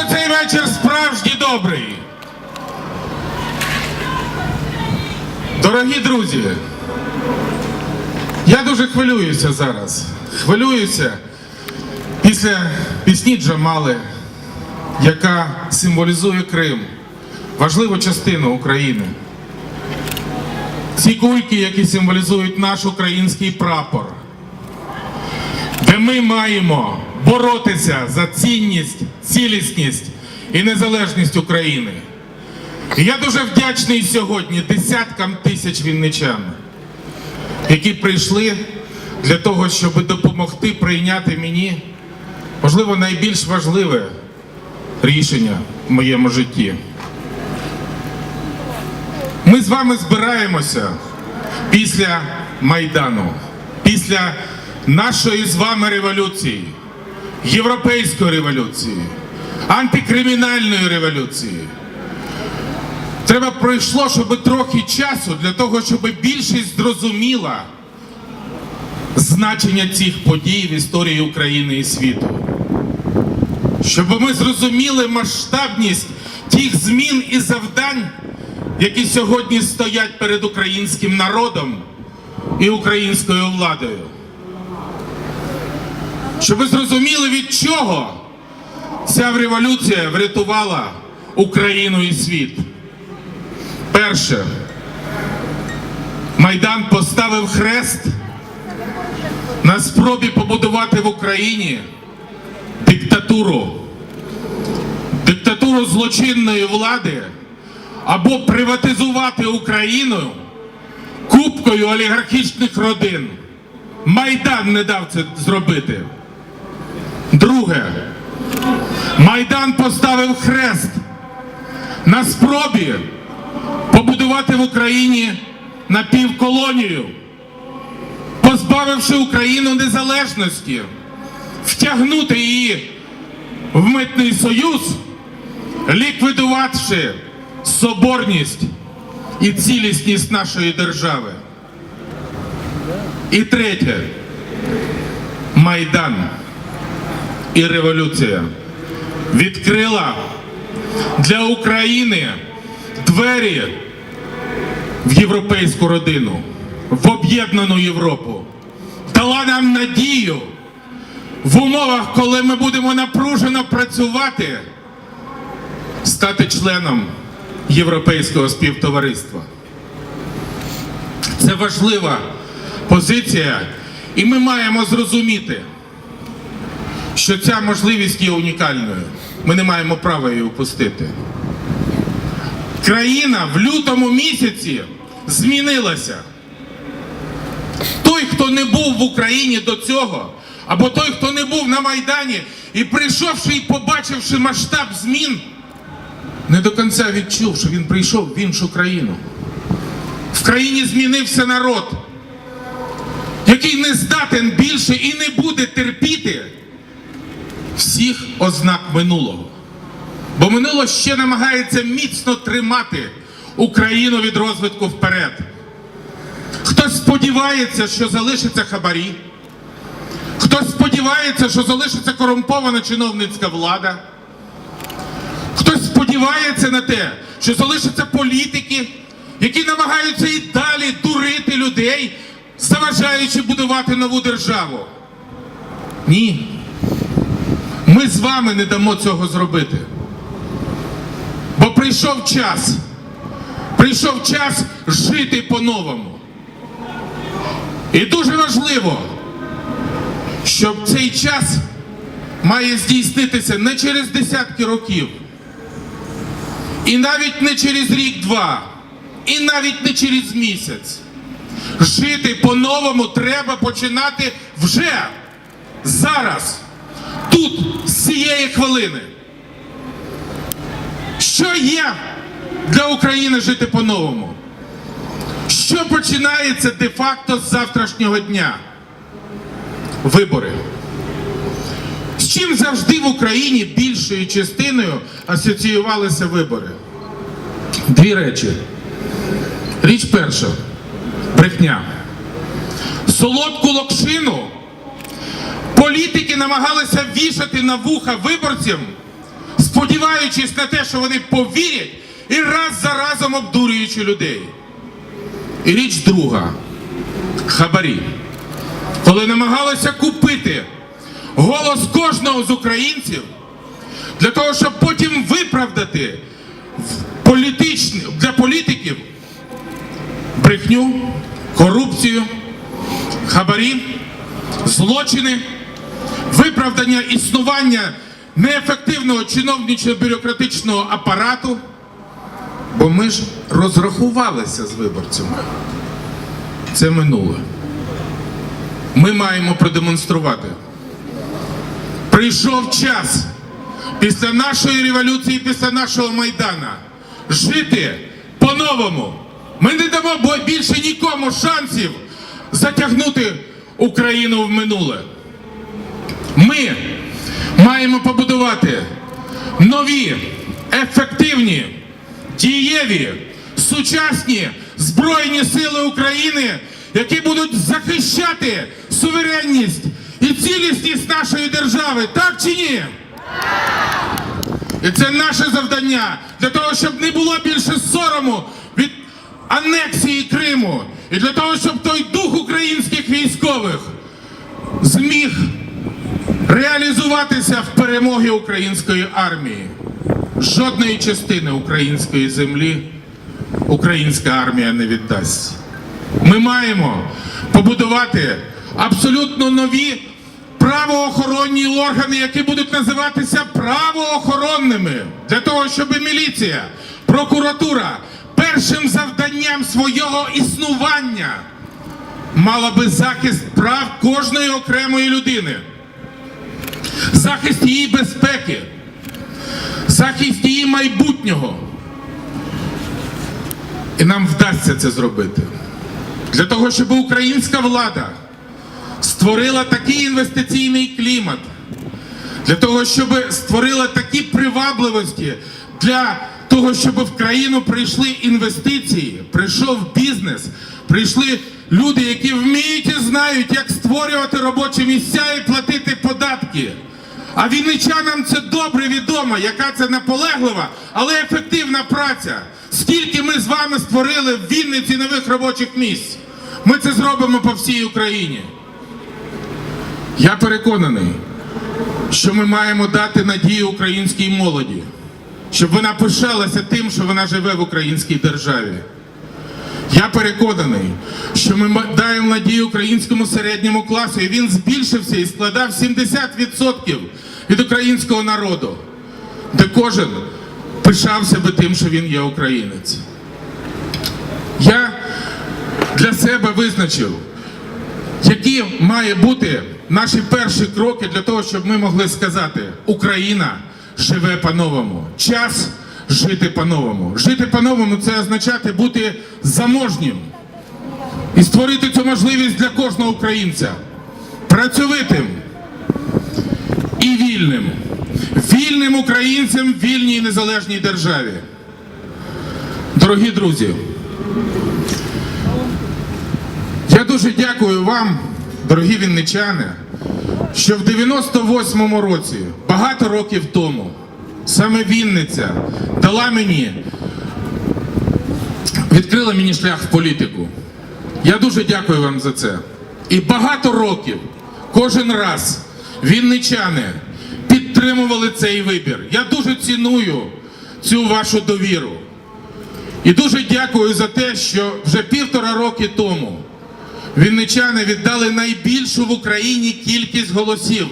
що цей вечір справжній добрий. Дорогі друзі, я дуже хвилююся зараз. Хвилююся після пісні Джамали, яка символізує Крим, важливу частину України. Ці кульки, які символізують наш український прапор, де ми маємо боротися за цінність, цілісність і незалежність України. І я дуже вдячний сьогодні десяткам тисяч вінничан, які прийшли для того, щоб допомогти прийняти мені, можливо, найбільш важливе рішення в моєму житті. Ми з вами збираємося після Майдану, після нашої з вами революції, європейської революції, антикримінальної революції. Треба пройшло, щоб трохи часу для того, щоб більшість зрозуміла значення цих подій в історії України і світу. Щоб ми зрозуміли масштабність тих змін і завдань, які сьогодні стоять перед українським народом і українською владою. Щоб ви зрозуміли, від чого ця революція врятувала Україну і світ. Перше, Майдан поставив хрест на спробі побудувати в Україні диктатуру, диктатуру злочинної влади або приватизувати Україну купкою олігархічних родин. Майдан не дав це зробити. Друге, Майдан поставив хрест на спробі побудувати в Україні напівколонію, позбавивши Україну незалежності, втягнути її в митний союз, ліквідувавши соборність і цілісність нашої держави. І третє. Майдан і революція відкрила для України двері в європейську родину, в об'єднану Європу, дала нам надію в умовах, коли ми будемо напружено працювати, стати членом Європейського співтовариства. Це важлива позиція, і ми маємо зрозуміти, що ця можливість є унікальною. Ми не маємо права її упустити. Країна в лютому місяці змінилася. Той, хто не був в Україні до цього, або той, хто не був на Майдані і прийшовши і побачивши масштаб змін, не до кінця відчув, що він прийшов в іншу країну. В країні змінився народ, який не здатен більше і не буде терпіти всіх ознак минулого. Бо минуло ще намагається міцно тримати Україну від розвитку вперед. Хтось сподівається, що залишиться хабарі, хтось сподівається, що залишиться корумпована чиновницька влада, хтось сподівається на те, що залишаться політики, які намагаються і далі дурити людей, заважаючи будувати нову державу. Ні. Ми з вами не дамо цього зробити. Бо прийшов час, прийшов час жити по-новому. І дуже важливо, щоб цей час має здійснитися не через десятки років, і навіть не через рік-два, і навіть не через місяць. Жити по-новому треба починати вже зараз, тут, з цієї хвилини. Що є для України жити по-новому? Що починається де-факто з завтрашнього дня? Вибори. З чим завжди в Україні більшою частиною асоціювалися вибори? Дві речі. Річ перша брехня. Солодку локшину політики намагалися вішати на вуха виборцям сподіваючись на те, що вони повірять, і раз за разом обдурюючи людей. І річ друга хабарі. Коли намагалися купити голос кожного з українців для того, щоб потім виправдати політичні, для політиків брехню, корупцію, хабарі, злочини, виправдання існування неефективного чиновничо-бюрократичного апарату, бо ми ж розрахувалися з виборцями. Це минуле. Ми маємо продемонструвати. Прийшов час після нашої революції, після нашого майдана жити по-новому. Ми не дамо більше нікому шансів затягнути Україну в минуле. Ми маємо побудувати нові, ефективні, дієві, сучасні Збройні сили України, які будуть захищати суверенність і цілісність нашої держави. Так чи ні? І це наше завдання для того, щоб не було більше сорому від анексії Криму. І для того, щоб реалізуватися в перемогі української армії. Жодної частини української землі українська армія не віддасть. Ми маємо побудувати абсолютно нові правоохоронні органи, які будуть називатися правоохоронними, для того, щоб міліція, прокуратура першим завданням свого існування мала би захист прав кожної окремої людини, захист її безпеки, захист її майбутнього. І нам вдасться це зробити. Для того, щоб українська влада створила такий інвестиційний клімат, для того, щоб створила такі привабливості для того, щоб в країну прийшли інвестиції, прийшов бізнес, прийшли люди, які вміють і знають, як створювати робочі місця і платити податки. А вінничанам це добре відомо, яка це наполеглива, але ефективна праця. Скільки ми з вами створили в Вінниці нових робочих місць? Ми це зробимо по всій Україні. Я переконаний, що ми маємо дати надію українській молоді, щоб вона пишалася тим, що вона живе в українській державі. Я переконаний, що ми даємо надію українському середньому класу, і він збільшився і складав 70% від українського народу, де кожен пишався би тим, що він є українець. Я для себе визначив, які має бути наші перші кроки для того, щоб ми могли сказати: Україна живе по-новому. Час жити по-новому. Жити по-новому це означати бути заможнім і створити цю можливість для кожного українця. Працьовитим і вільним. Вільним українцем в вільній і незалежній державі. Дорогі друзі, я дуже дякую вам, дорогі вінничани, що в 98-му році, багато років тому, саме Вінниця дала мені, відкрила мені шлях в політику. Я дуже дякую вам за це. І багато років, кожен раз, вінничани підтримували цей вибір. Я дуже ціную цю вашу довіру. І дуже дякую за те, що вже півтора роки тому вінничани віддали найбільшу в Україні кількість голосів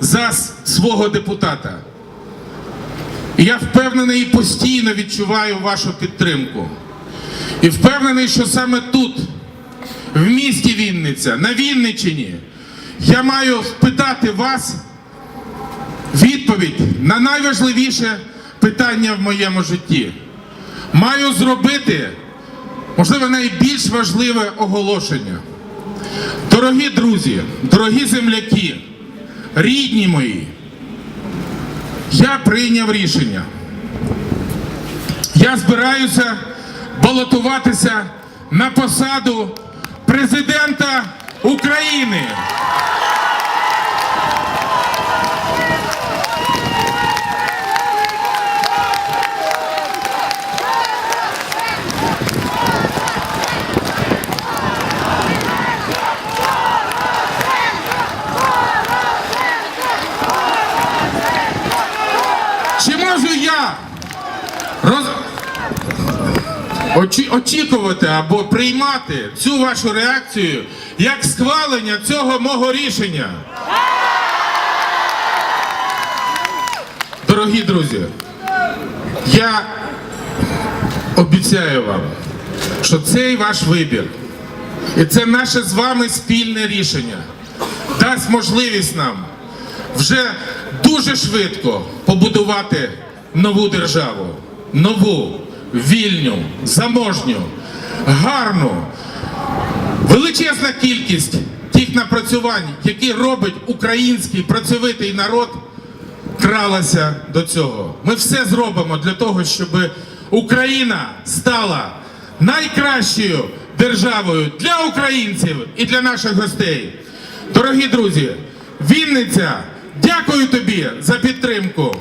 за свого депутата. Я впевнений і постійно відчуваю вашу підтримку. І впевнений, що саме тут, в місті Вінниця, на Вінниччині, я маю спитати вас відповідь на найважливіше питання в моєму житті. Маю зробити, можливо, найбільш важливе оголошення. Дорогі друзі, дорогі земляки, рідні мої, я прийняв рішення. Я збираюся балотуватися на посаду президента України. Я роз... очі- очікувати або приймати цю вашу реакцію як схвалення цього мого рішення. Дорогі друзі, я обіцяю вам, що цей ваш вибір, і це наше з вами спільне рішення, дасть можливість нам вже дуже швидко побудувати нову державу, нову, вільню, заможню, гарну, величезна кількість тих напрацювань, які робить український працьовитий народ, кралася до цього. Ми все зробимо для того, щоб Україна стала найкращою державою для українців і для наших гостей. Дорогі друзі, Вінниця, дякую тобі за підтримку.